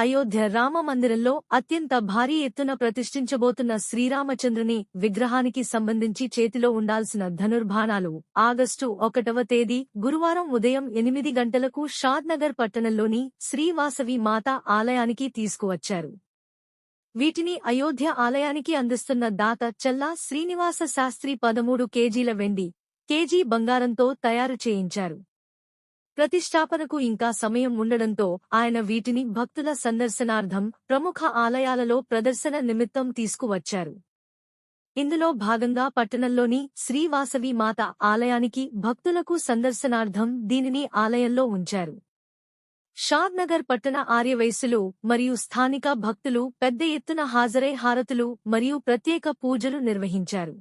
అయోధ్య రామ మందిరంలో అత్యంత భారీ ఎత్తున ప్రతిష్ఠించబోతున్న శ్రీరామచంద్రుని విగ్రహానికి సంబంధించి చేతిలో ఉండాల్సిన ధనుర్బాణాలు ఆగస్టు ఒకటవ తేదీ గురువారం ఉదయం ఎనిమిది గంటలకు షాద్నగర్ పట్టణంలోని శ్రీవాసవి మాత ఆలయానికి తీసుకువచ్చారు. వీటిని అయోధ్య ఆలయానికి అందిస్తున్న దాత చల్లా శ్రీనివాస శాస్త్రి పదమూడు కేజీల వెండి కేజీ బంగారంతో తయారు చేయించారు. ప్రతిష్టాపనకు ఇంకా సమయం ఉండడంతో ఆయన వీటిని భక్తుల సందర్శనార్థం ప్రముఖ ఆలయాలలో ప్రదర్శన నిమిత్తం తీసుకువచ్చారు. ఇందులో భాగంగా పట్టణంలోని శ్రీవాసవి మాత ఆలయానికి భక్తులకు సందర్శనార్థం దీనిని ఆలయంలో ఉంచారు. షాద్నగర్ పట్టణ ఆర్యవైశ్యులు మరియు స్థానిక భక్తులు పెద్ద ఎత్తున హాజరై హారతులు మరియు ప్రత్యేక పూజలు నిర్వహించారు.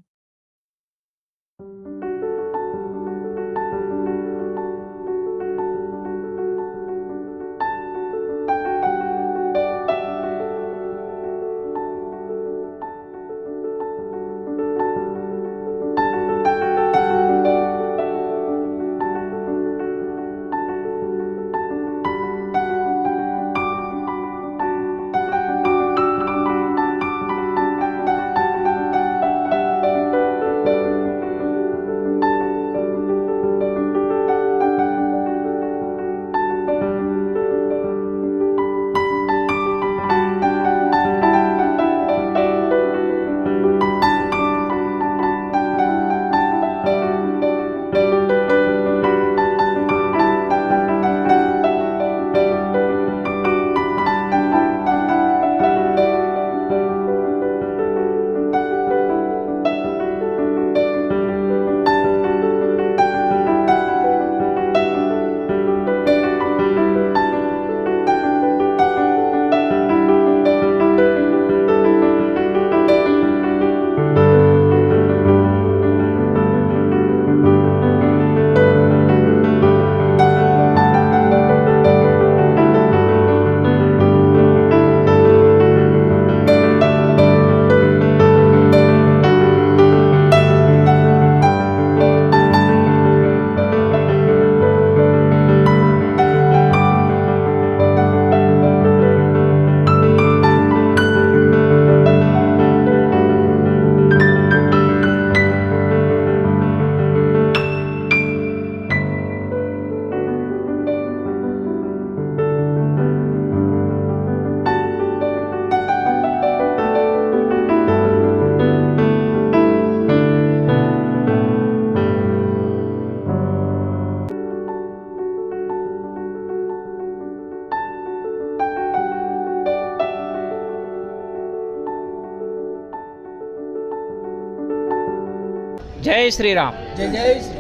జై శ్రీరామ్. జై జై శ్రీ.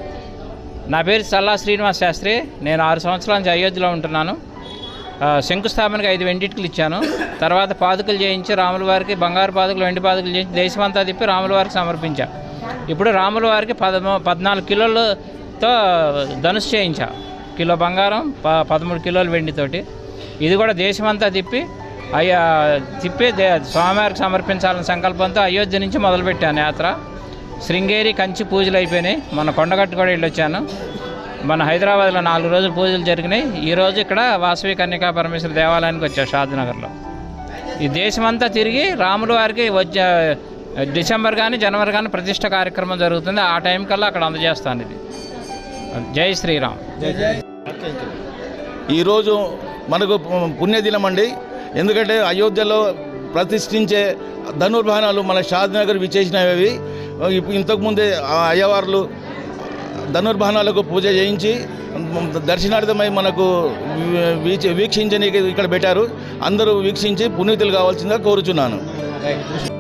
నా పేరు సల్లా శ్రీనివాస్ శాస్త్రి. నేను ఆరు సంవత్సరాల నుంచి అయోధ్యలో ఉంటున్నాను. శంకుస్థాపనకి ఐదు వెండిటికలు ఇచ్చాను. తర్వాత పాదుకలు చేయించి రాముల వారికి బంగారు పాదుకలు వెండి పాదుకలు చేయించి దేశమంతా తిప్పి రాముల వారికి సమర్పించా. ఇప్పుడు రాముల వారికి పదమూ పద్నాలుగు కిలోలతో ధనుసు చేయించా. కిలో బంగారం ప పదమూడు కిలోలు వెండితోటి. ఇది కూడా దేశమంతా తిప్పి అయ్యా తిప్పి దే స్వామివారికి సమర్పించాలన్న సంకల్పంతో అయోధ్య నుంచి మొదలుపెట్టాను యాత్ర. శృంగేరి కంచి పూజలు అయిపోయినాయి. మన కొండగట్టు కూడా వెళ్ళొచ్చాను. మన హైదరాబాద్లో నాలుగు రోజులు పూజలు జరిగినాయి. ఈరోజు ఇక్కడ వాసవి కన్యకా పరమేశ్వర దేవాలయానికి వచ్చా షాద్నగర్లో. ఈ దేశమంతా తిరిగి రాముల వారికి వచ్చే డిసెంబర్ కానీ జనవరి కానీ ప్రతిష్ట కార్యక్రమం జరుగుతుంది. ఆ టైం కల్లా అక్కడ అందజేస్తాను ఇది. జై శ్రీరామ్. జై జై. ఈరోజు మనకు పు- పుణ్యదినం అండి. ఎందుకంటే అయోధ్యలో ప్రతిష్ఠించే ధనుర్భానాలు మన షాద్నగర్ విచ్చేసినవి. ఇంతకుముందే అయ్యవార్లు ధనుర్భానాలకు పూజ చేయించి దర్శనార్థమై మనకు వీ- వీక్షించనీకి ఇక్కడ పెట్టారు. అందరూ వీక్షించి పునీతులు కావాల్సిందిగా కోరుచున్నాను.